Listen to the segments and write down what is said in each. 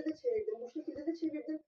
şekilde de çevirdim, bu şekilde de çevirdim.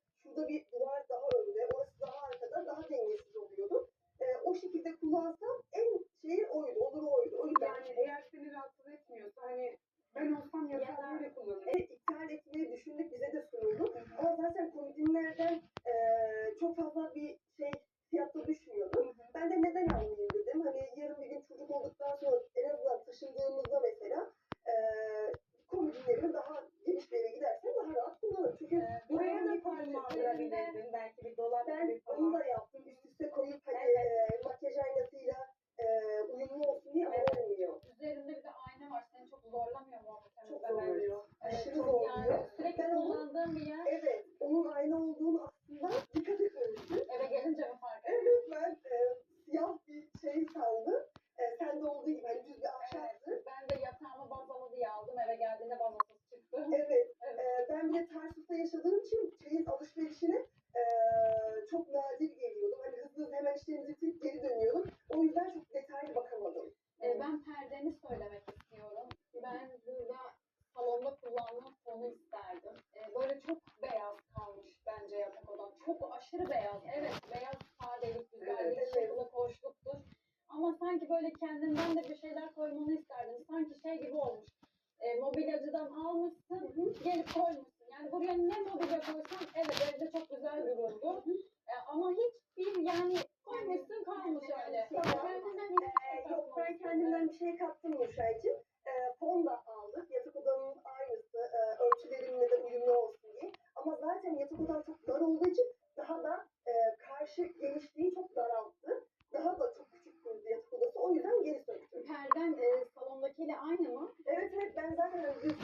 sanki böyle kendinden de bir şeyler koymamı isterdim. Sanki şey gibi olmuş. E, mobilyacıdan almışsın, gelip koymuşsun. Yani buraya ne mobilya koysan evet evde çok güzel bir görünüyor. Evet evet ben zaten özgür.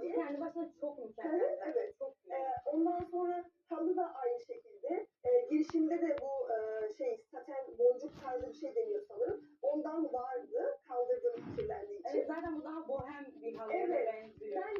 Sadece kendi başına çok mükemmel. evet. Çok e, ondan sonra halı da aynı şekilde. E, girişimde de bu e, şey saten boncuk tarzı bir şey deniyor sanırım. Ondan vardı kaldırdığım kirlendiği için. Evet, zaten bu daha bohem bir halıya evet. benziyor. Ben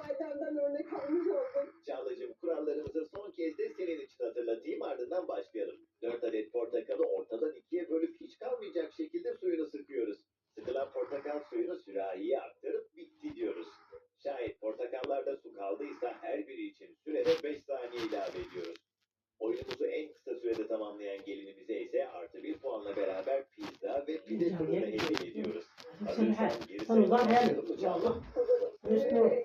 Zuhayda'dan örnek almış oldum. Çağla'cığım kurallarımızı son kez de senin için hatırlatayım ardından başlayalım. 4 adet portakalı ortadan ikiye bölüp hiç kalmayacak şekilde suyunu sıkıyoruz. Sıkılan portakal suyunu sürahiye aktarıp bitti diyoruz. Şayet portakallarda su kaldıysa her biri için sürede 5 saniye ilave ediyoruz. Oyunumuzu en kısa sürede tamamlayan gelinimize Suyla her yıl canlı. Üstüne